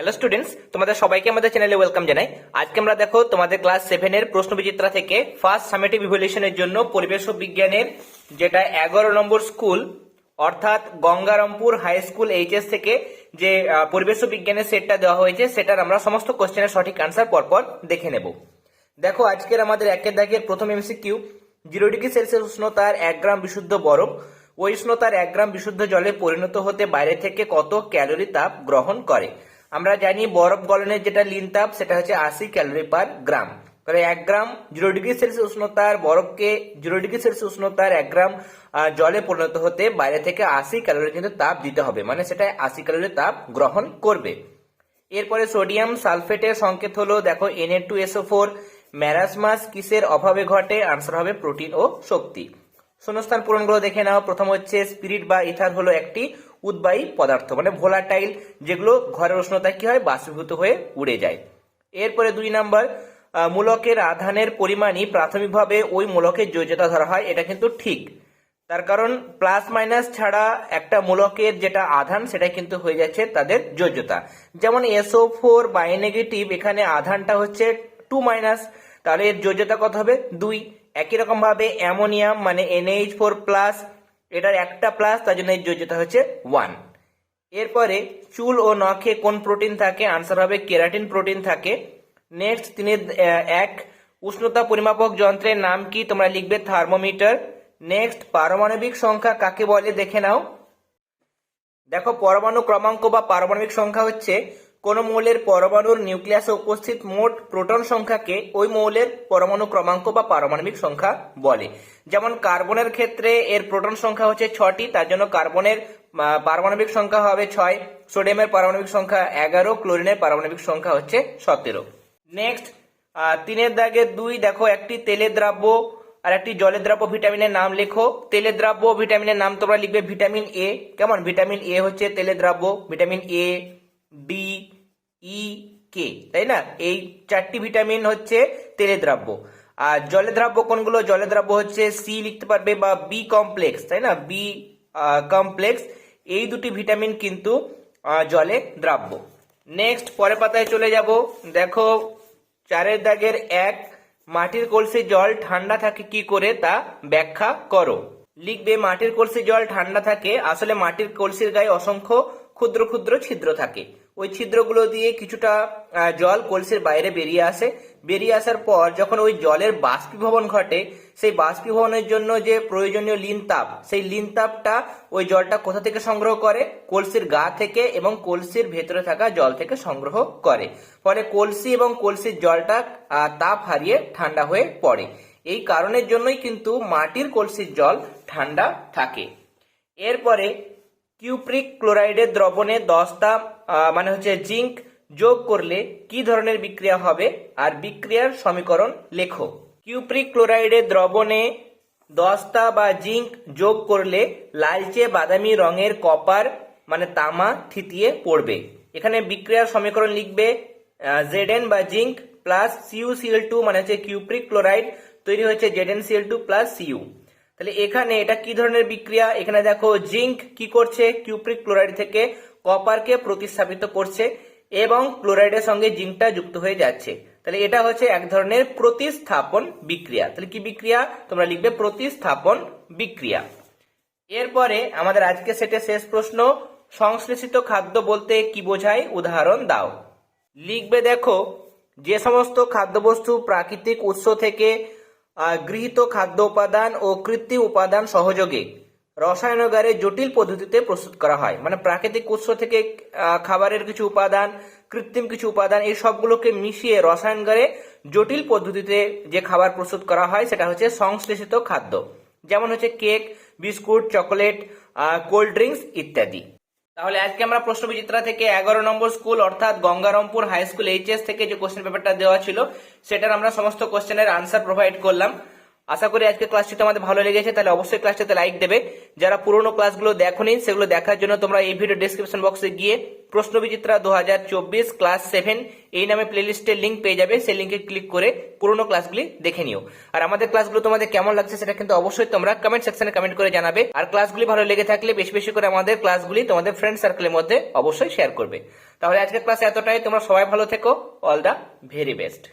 Hello students তোমাদের সবাইকে আমাদের চ্যানেলে ওয়েলকাম জানাই। আজকে আমরা দেখো তোমাদের ক্লাস সেভেনের প্রশ্ন বিচিত্রা থেকে ফার্স্ট সামেটিভ ইভলিউশনের জন্য পরিবেশ বিজ্ঞানের যেটা এগারো নম্বর স্কুল অর্থাৎ গঙ্গারামপুর হাই স্কুল এইচএস থেকে যে পরিবেশ বিজ্ঞানের সেটটা দেওয়া হয়েছে, সেটার আমরা সমস্ত কোশ্চেনের সঠিক আনসার পরপর দেখে নেব। দেখো আজকের আমাদের একের দাগের প্রথম MC MCQ zero degree Celsius উষ্ণতার এক গ্রাম বিশুদ্ধ বরফ। ওই উষ্ণতার এক গ্রাম বিশুদ্ধ জলে পরিণত হতে বাইরে থেকে কত ক্যালোরি তাপ গ্রহণ করে? আমরা জানি বরফ গলনের যেটা লিন তাপ, সেটা হচ্ছে আশি ক্যালোরি পার গ্রাম। এক গ্রাম জিরো ডিগ্রি সেলসিয়াস উষ্ণতার বরফকে জিরো ডিগ্রি সেলসিয়াস উষ্ণতার এক গ্রাম জলে পরিণত হতে বাইরে থেকে আশি ক্যালোরি কিন্তু তাপ দিতে হবে। মানে সেটা আশি ক্যালোরি তাপ গ্রহণ করবে। এরপরে সোডিয়াম সালফেটের সংকেত হলো, দেখো N two SO four marasmus কিসের অভাবে ঘটে? আনসার হবে প্রোটিন ও শক্তি। শূন্যস্থান পূরণগুলো দেখে নাও। প্রথম হচ্ছে স্পিরিট বা ইথার হলো একটি উদ্বায়ী পদার্থ মানে ভোলাটাইল, যেগুলো ঘরের উষ্ণতায় কি হয়? বাষ্পীভূত হয়ে উড়ে যায়। এরপরে দুই নাম্বার মূলকের আধানের পরিমাণই প্রাথমিকভাবে ওই মূলকের যোজ্যতা ধরা হয়। এটা কিন্তু ঠিক। তার কারণ প্লাস মাইনাস ছাড়া একটা মূলকের যেটা আধান সেটা কিন্তু হয়ে যাচ্ছে তাদের যোজ্যতা। যেমন এসও ফোর বাই নেগেটিভ, এখানে আধানটা হচ্ছে টু মাইনাস, তাহলে এর যোজ্যতা কত হবে? দুই। একই রকম ভাবে অ্যামোনিয়াম মানে এনএইচ ফোর প্লাস এটার একটা প্লাস তার জন্য এর যোজ্যতা হচ্ছে ওয়ান এরপরে চুল ও নখে কোন প্রোটিন থাকে? আনসার হবে কেরাটিন প্রোটিন থাকে। নেক্সট তিনি এক, উষ্ণতা পরিমাপক যন্ত্রের নাম কি? তোমরা লিখবে থার্মোমিটার নেক্সট পারমাণবিক সংখ্যা কাকে বলে? দেখে নাও। দেখো, পরমাণু ক্রমাঙ্ক বা পারমাণবিক সংখ্যা হচ্ছে কোন মৌলের পরমাণুর নিউক্লিয়াসে উপস্থিত মোট প্রোটন সংখ্যাকে ওই মৌলের পরমাণু ক্রমাঙ্ক বা পারমাণবিক সংখ্যা বলে। যেমন কার্বনের ক্ষেত্রে এর প্রোটন সংখ্যা হচ্ছে ছটি তার জন্য কার্বনের পারমাণবিক সংখ্যা হবে ছয়, সোডিয়ামের পারমাণবিক সংখ্যা এগারো, ক্লোরিনের পারমাণবিক সংখ্যা হচ্ছে সতেরো। নেক্সট তিনের দাগে দুই, দেখো একটি তেলের দ্রাব্য আর একটি জলের দ্রাব্য ভিটামিনের নাম লেখো। তেলের দ্রাব্য, ভিটামিনের নাম তোমরা লিখবে ভিটামিন এ। কেমন? ভিটামিন এ হচ্ছে তেলের দ্রাব্য, ভিটামিন এ ডি ই কে তাই না? এই চারটি ভিটামিন হচ্ছে তেলের দ্রাব্য। আর জলের দ্রাব্য কোনগুলো? জলের দ্রাব্য হচ্ছে সি লিখতে পারবে বা বি কমপ্লেক্স তাই না? বি কমপ্লেক্স এই দুটি ভিটামিন কিন্তু জলে দ্রাব্য। নেক্সট পরের পাতায় চলে যাব। দেখো, চারের দাগের এক, মাটির কলসির জল ঠান্ডা থাকে কি করে তা ব্যাখ্যা করো। লিখবে, মাটির কলসির জল ঠান্ডা থাকে, আসলে মাটির কলসির গায়ে অসংখ্য ক্ষুদ্র ক্ষুদ্র ছিদ্র থাকে। ওই ছিদ্রগুলো দিয়ে কিছুটা জল কলসির বাইরে বেরিয়ে আসে। বেরিয়ে আসার পর যখন ওই জলের বাষ্পীভবন ঘটে, সেই বাষ্পীভবনের জন্য যে প্রয়োজনীয় লিন তাপ, সেই লিন তাপটা ওই জলটা কোথা থেকে সংগ্রহ করে? কলসির গা থেকে এবং কলসির ভেতরে থাকা জল থেকে সংগ্রহ করে। ফলে কলসি এবং কলসির জলটা তাপ হারিয়ে ঠান্ডা হয়ে পড়ে। এই কারণের জন্যই কিন্তু মাটির কলসির জল ঠান্ডা থাকে। এরপরে কিউপ্রিক ক্লোরাইডের দ্রবণে দশটা মানে হচ্ছে জিঙ্ক যোগ করলে কি ধরনের বিক্রিয়া হবে? আর বিক্রিয়ার সমীকরণ লেখো। কিউপ্রিক ক্লোরাইডের দ্রবণে দশটা বা জিঙ্ক যোগ করলে লালচে বাদামি রঙের কপার মানে তামা, থিতিয়ে পড়বে। এখানে বিক্রিয়ার সমীকরণ লিখবে জেডেন বা zinc plus C U CL two মানে হচ্ছে কিউপ্রিক ক্লোরাইড, তৈরি হচ্ছে Z N CL two plus C U তাহলে এখানে এটা কি ধরনের বিক্রিয়া? এখানে দেখো জিঙ্ক কি করছে? কিউপ্রিক ক্লোরাইড থেকে কপারকে প্রতিস্থাপিত করছে এবং ক্লোরাইডের সঙ্গে জিঙ্কটা যুক্ত হয়ে যাচ্ছে। তাহলে এটা হচ্ছে এক ধরনের প্রতিস্থাপন বিক্রিয়া। তাহলে কি বিক্রিয়া? তোমরা লিখবে প্রতিস্থাপন বিক্রিয়া। এরপরে আমাদের আজকে সেটে শেষ প্রশ্ন, সংশ্লেষিত খাদ্য বলতে কি বোঝায়? উদাহরণ দাও। লিখবে দেখো, যে সমস্ত খাদ্যবস্তু প্রাকৃতিক উৎস থেকে গৃহীত খাদ্য উপাদান ও কৃত্রিম উপাদান সহযোগে রসায়নাগারে জটিল পদ্ধতিতে প্রস্তুত করা হয়। মানে প্রাকৃতিক উৎস থেকে খাবারের কিছু উপাদান, কৃত্রিম কিছু উপাদান, এই সবগুলোকে মিশিয়ে রসায়নগারে জটিল পদ্ধতিতে যে খাবার প্রস্তুত করা হয়, সেটা হচ্ছে সংশ্লেষিত খাদ্য। যেমন হচ্ছে cake, biscuit, chocolate cold drinks ইত্যাদি। তাহলে আজকে আমরা প্রশ্ন বিচিত্রা থেকে এগারো নম্বর স্কুল, অর্থাৎ গঙ্গারামপুর হাই স্কুল এইচএস থেকে যে কোশ্চেন পেপারটা দেওয়া ছিল, সেটার আমরা সমস্ত কোশ্চেনের আনসার প্রোভাইড করলাম। আশা করি আজকে ক্লাসটি তোমাদের ভালো লেগেছে, তাহলে অবশ্যই ক্লাসটিতে লাইক দেবে। যারা পুরোনো ক্লাসগুলো দেখোনি, সেগুলো দেখার জন্য তোমরা এই ভিডিও ডিসক্রিপশন বক্সে গিয়ে প্রশ্ন বিচিত্রা দু ক্লাস সেভেন এই নামে প্লেলিস্টের লিঙ্ক পেয়ে যাবে, সেই লিঙ্কে ক্লিক করে পুরোনো ক্লাসগুলি দেখে নিও। আর আমাদের ক্লাসগুলো তোমাদের কেমন লাগছে সেটা কিন্তু অবশ্যই তোমরা কমেন্ট সেকশনে কমেন্ট করে জানাবে। আর ক্লাসগুলি ভালো লেগে থাকলে বেশি বেশি করে আমাদের ক্লাসগুলি তোমাদের ফ্রেন্ড সার্কেলের মধ্যে অবশ্যই শেয়ার করবে। তাহলে আজকের ক্লাস এতটাই, তোমরা সবাই ভালো থেকো অল দা ভেরি বেস্ট